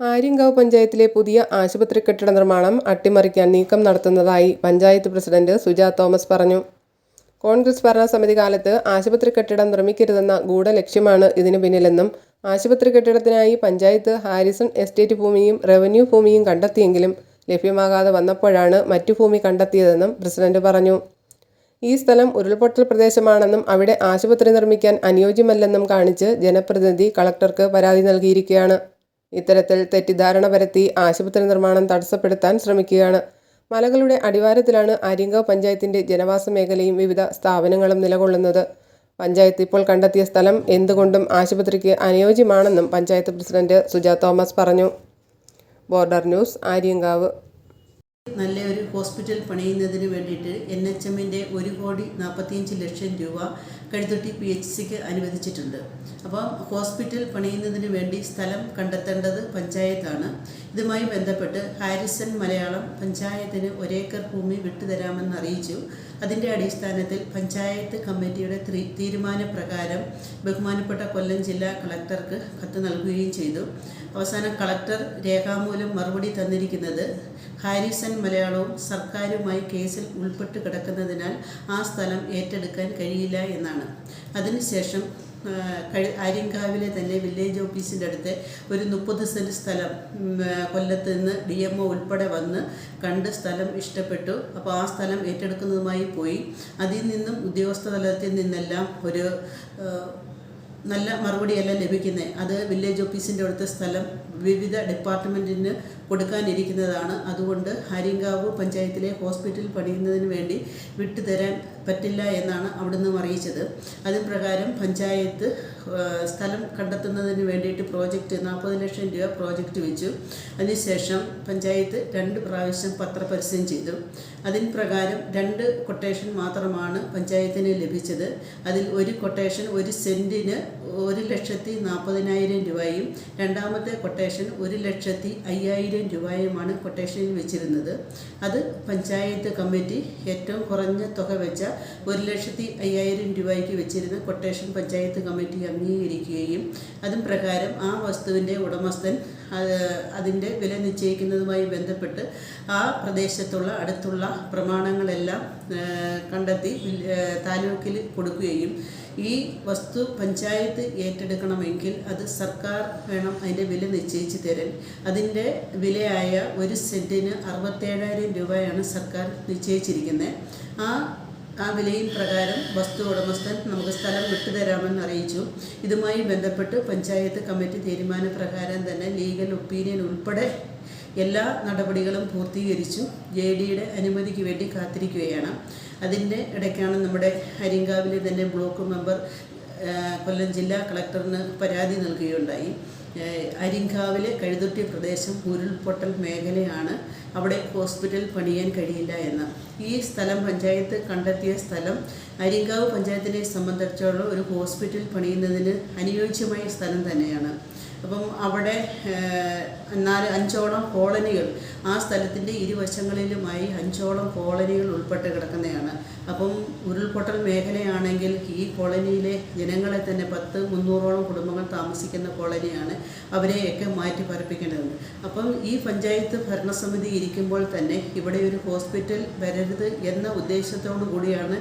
ആര്യങ്കാവ് പഞ്ചായത്തിലെ പുതിയ ആശുപത്രി കെട്ടിട നിർമ്മാണം അട്ടിമറിക്കാൻ നീക്കം നടത്തുന്നതായി പഞ്ചായത്ത് പ്രസിഡന്റ് സുജാ തോമസ് പറഞ്ഞു. കോൺഗ്രസ് ഭരണസമിതി കാലത്ത് ആശുപത്രി കെട്ടിടം നിർമ്മിക്കരുതെന്ന ഗൂഢലക്ഷ്യമാണ് ഇതിനു പിന്നിലെന്നും ആശുപത്രി കെട്ടിടത്തിനായി പഞ്ചായത്ത് ഹാരിസൺ എസ്റ്റേറ്റ് ഭൂമിയും റവന്യൂ ഭൂമിയും കണ്ടെത്തിയെങ്കിലും ലഭ്യമാകാതെ വന്നപ്പോഴാണ് മറ്റു ഭൂമി കണ്ടെത്തിയതെന്നും പ്രസിഡന്റ് പറഞ്ഞു. ഈ സ്ഥലം ഉരുൾപൊട്ടൽ പ്രദേശമാണെന്നും അവിടെ ആശുപത്രി നിർമ്മിക്കാൻ അനുയോജ്യമല്ലെന്നും കാണിച്ച് ജനപ്രതിനിധി കളക്ടർക്ക് പരാതി നൽകിയിരിക്കുകയാണ്. ഇത്തരത്തിൽ തെറ്റിദ്ധാരണ പരത്തി ആശുപത്രി നിർമ്മാണം തടസ്സപ്പെടുത്താൻ ശ്രമിക്കുകയാണ്. മലകളുടെ അടിവാരത്തിലാണ് ആര്യങ്കാവ് പഞ്ചായത്തിന്റെ ജനവാസ മേഖലയും വിവിധ സ്ഥാപനങ്ങളും നിലകൊള്ളുന്നത്. പഞ്ചായത്ത് ഇപ്പോൾ കണ്ടെത്തിയ സ്ഥലം എന്തുകൊണ്ടും ആശുപത്രിക്ക് അനുയോജ്യമാണെന്നും പഞ്ചായത്ത് പ്രസിഡന്റ് സുജാ തോമസ് പറഞ്ഞു. Border news Aryankavu. നല്ലൊരു ഹോസ്പിറ്റൽ പണിയുന്നതിന് വേണ്ടിയിട്ട് എൻ എച്ച് എമ്മിന്റെ ഒരു കോടി നാൽപ്പത്തിയഞ്ച് ലക്ഷം രൂപ കഴുതൊട്ടി പി എച്ച് സിക്ക് അനുവദിച്ചിട്ടുണ്ട്. അപ്പോൾ ഹോസ്പിറ്റൽ പണിയുന്നതിന് വേണ്ടി സ്ഥലം കണ്ടെത്തേണ്ടത് പഞ്ചായത്താണ്. ഇതുമായി ബന്ധപ്പെട്ട് ഹാരിസൺ മലയാളം പഞ്ചായത്തിന് ഒരേക്കർ ഭൂമി വിട്ടുതരാമെന്ന് അറിയിച്ചു. അതിന്റെ അടിസ്ഥാനത്തിൽ പഞ്ചായത്ത് കമ്മിറ്റിയുടെ തീരുമാനപ്രകാരം ബഹുമാനപ്പെട്ട കൊല്ലം ജില്ലാ കളക്ടർക്ക് കത്ത് നൽകുകയും ചെയ്തു. അവസാനം കളക്ടർ രേഖാമൂലം മറുപടി തന്നിരിക്കുന്നത് ഹാരിസൺ മലയാളവും സർക്കാരുമായി കേസിൽ ഉൾപ്പെട്ട് കിടക്കുന്നതിനാൽ ആ സ്ഥലം ഏറ്റെടുക്കാൻ കഴിയില്ല എന്നാണ്. അതിനുശേഷം ആര്യങ്കാവിലെ തന്നെ വില്ലേജ് ഓഫീസിന്റെ അടുത്ത് ഒരു മുപ്പത് സെന്റ് സ്ഥലം കൊല്ലത്ത് നിന്ന് ഡി എം ഒ ഉൾപ്പെടെ വന്ന് കണ്ട് സ്ഥലം ഇഷ്ടപ്പെട്ടു. അപ്പോൾ ആ സ്ഥലം ഏറ്റെടുക്കുന്നതുമായി പോയി. അതിൽ നിന്നും ഉദ്യോഗസ്ഥ തലത്തിൽ നിന്നെല്ലാം ഒരു നല്ല മറുപടിയല്ല ലഭിക്കുന്നത് അത് വില്ലേജ് ഓഫീസിന്റെ അടുത്ത സ്ഥലം വിവിധ ഡിപ്പാർട്ട്മെന്റിന് കൊടുക്കാനിരിക്കുന്നതാണ്. അതുകൊണ്ട് ഹരിങ്കാവ് പഞ്ചായത്തിലെ ഹോസ്പിറ്റൽ പണിയുന്നതിന് വേണ്ടി വിട്ടുതരാൻ പറ്റില്ല എന്നാണ് അവിടുന്ന് അറിയിച്ചത്. അതിന് പ്രകാരം പഞ്ചായത്ത് സ്ഥലം കണ്ടെത്തുന്നതിന് വേണ്ടിയിട്ട് പ്രോജക്റ്റ് നാൽപ്പത് ലക്ഷം രൂപ പ്രോജക്റ്റ് വെച്ചു. അതിനുശേഷം പഞ്ചായത്ത് രണ്ട് പ്രാവശ്യം പത്രപരസ്യം ചെയ്തു. അതിന് പ്രകാരം രണ്ട് കൊട്ടേഷൻ മാത്രമാണ് പഞ്ചായത്തിന് ലഭിച്ചത്. അതിൽ ഒരു കൊട്ടേഷൻ ഒരു സെന്റിന് ഒരു ലക്ഷത്തി നാൽപ്പതിനായിരം രൂപയും രണ്ടാമത്തെ കൊട്ടേഷൻ ഒരു ലക്ഷത്തി അയ്യായിരം രൂപയുമാണ് കൊട്ടേഷനിൽ വെച്ചിരുന്നത്. അത് പഞ്ചായത്ത് കമ്മിറ്റി ഏറ്റവും കുറഞ്ഞ തുക വെച്ച ഒരു ലക്ഷത്തി അയ്യായിരം രൂപയ്ക്ക് വെച്ചിരുന്ന കൊട്ടേഷൻ പഞ്ചായത്ത് കമ്മിറ്റി അംഗീകരിക്കുകയും അതും പ്രകാരം ആ വസ്തുവിന്റെ ഉടമസ്ഥൻ അത് അതിന്റെ വില നിശ്ചയിക്കുന്നതുമായി ബന്ധപ്പെട്ട് ആ പ്രദേശത്തുള്ള അടുത്തുള്ള പ്രമാണങ്ങളെല്ലാം കണ്ടെത്തി താലൂക്കിൽ കൊടുക്കുകയും ഈ വസ്തു പഞ്ചായത്ത് ഏറ്റെടുക്കണമെങ്കിൽ അത് സർക്കാർ വേണം അതിന്റെ വില നിശ്ചയിച്ച് തരാൻ. അതിന്റെ വിലയായ ഒരു സെന്റിന് അറുപത്തേഴായിരം രൂപയാണ് സർക്കാർ നിശ്ചയിച്ചിരിക്കുന്നത്. ആ ആ വിലയിൽ പ്രകാരം വസ്തു ഉടമസ്ഥൻ നമുക്ക് സ്ഥലം വിട്ടുതരാമെന്ന് അറിയിച്ചു. ഇതുമായി ബന്ധപ്പെട്ട് പഞ്ചായത്ത് കമ്മിറ്റി തീരുമാനപ്രകാരം തന്നെ ലീഗൽ ഒപ്പീനിയൻ ഉൾപ്പെടെ എല്ലാ നടപടികളും പൂർത്തീകരിച്ചു. ജെ ഡിയുടെ അനുമതിക്ക് വേണ്ടി കാത്തിരിക്കുകയാണ്. അതിന്റെ ഇടയ്ക്കാണ് നമ്മുടെ ഹരിങ്കാവിലെ തന്നെ ബ്ലോക്ക് മെമ്പർ കൊല്ലം ജില്ലാ കളക്ടറിന് പരാതി നൽകുകയുണ്ടായി. അരിങ്കാവിലെ കഴുതുട്ടി പ്രദേശം ഉരുൾപൊട്ടൽ മേഖലയാണ് അവിടെ ഹോസ്പിറ്റൽ പണിയാൻ കഴിയില്ല എന്ന്. ഈ സ്ഥലം പഞ്ചായത്ത് കണ്ടെത്തിയ സ്ഥലം അരിങ്കാവ് പഞ്ചായത്തിനെ സംബന്ധിച്ചോളം ഒരു ഹോസ്പിറ്റൽ പണിയുന്നതിന് അനുയോജ്യമായ സ്ഥലം തന്നെയാണ്. അപ്പം അവിടെ നാല് അഞ്ചോളം കോളനികൾ ആ സ്ഥലത്തിന്റെ ഇരുവശങ്ങളിലുമായി അഞ്ചോളം കോളനികൾ ഉൾപ്പെട്ട് കിടക്കുന്നതാണ്. അപ്പം ഉരുൾപൊട്ടൽ മേഖലയാണെങ്കിൽ ഈ കോളനിയിലെ ജനങ്ങളെ തന്നെ പത്ത് മുന്നൂറോളം കുടുംബങ്ങൾ താമസിക്കുന്ന കോളനിയാണ് അവരെയൊക്കെ മാറ്റി പാർപ്പിക്കേണ്ടതുണ്ട് അപ്പം ഈ പഞ്ചായത്ത് ഭരണസമിതി ഇരിക്കുമ്പോൾ തന്നെ ഇവിടെ ഒരു ഹോസ്പിറ്റൽ വരരുത് എന്ന ഉദ്ദേശത്തോടു കൂടിയാണ്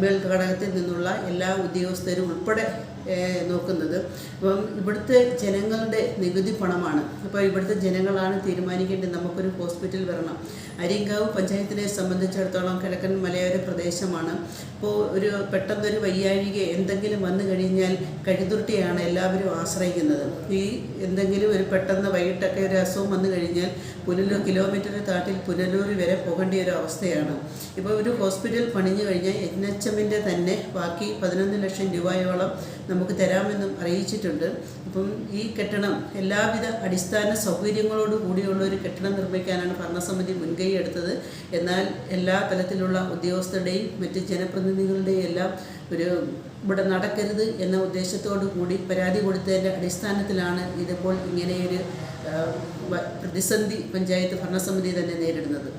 മേൽ മേൽഘടകത്തിൽ നിന്നുള്ള എല്ലാ ഉദ്യോഗസ്ഥരും ഉൾപ്പെടെ നോക്കുന്നത്. അപ്പം ഇവിടുത്തെ ജനങ്ങളുടെ നികുതി പണമാണ്. അപ്പോൾ ഇവിടുത്തെ ജനങ്ങളാണ് തീരുമാനിക്കേണ്ടത് നമുക്കൊരു ഹോസ്പിറ്റൽ വരണം. അരിങ്കാവ് പഞ്ചായത്തിനെ സംബന്ധിച്ചിടത്തോളം കിഴക്കൻ മലയോര പ്രദേശമാണ്. ഇപ്പോൾ ഒരു പെട്ടെന്നൊരു വയ്യാഴിക എന്തെങ്കിലും വന്നു കഴിഞ്ഞാൽ കഴുതുരുട്ടിയാണ് എല്ലാവരും ആശ്രയിക്കുന്നത്. ഈ എന്തെങ്കിലും ഒരു പെട്ടെന്ന് വൈകിട്ടൊക്കെ ഒരു അസുഖം വന്നു കഴിഞ്ഞാൽ പുനലൂർ കിലോമീറ്റർ താട്ടിൽ പുനലൂർ വരെ പോകേണ്ട ഒരു അവസ്ഥയാണ്. ഇപ്പോൾ ഒരു ഹോസ്പിറ്റൽ പണിഞ്ഞു കഴിഞ്ഞാൽ എൻ എച്ച് എമ്മിന്റെ തന്നെ ബാക്കി പതിനൊന്ന് ലക്ഷം രൂപയോളം നമുക്ക് തരാമെന്നും അറിയിച്ചിട്ടുണ്ട്. അപ്പം ഈ കെട്ടിടം എല്ലാവിധ അടിസ്ഥാന സൗകര്യങ്ങളോട് കൂടിയുള്ള ഒരു കെട്ടിടം നിർമ്മിക്കാനാണ് ഭരണസമിതി മുൻകൈ എടുത്തത്. എന്നാൽ എല്ലാ തലത്തിലുള്ള ഉദ്യോഗസ്ഥരുടെയും മറ്റ് ജനപ്രതിനിധികളുടെയും എല്ലാം ഒരു ഇവിടെ നടക്കരുത് എന്ന ഉദ്ദേശത്തോടു കൂടി പരാതി കൊടുത്തതിന്റെ അടിസ്ഥാനത്തിലാണ് ഇതിപ്പോൾ ഇങ്ങനെയൊരു പ്രതിസന്ധി പഞ്ചായത്ത് ഭരണസമിതി തന്നെ നേരിടുന്നത്.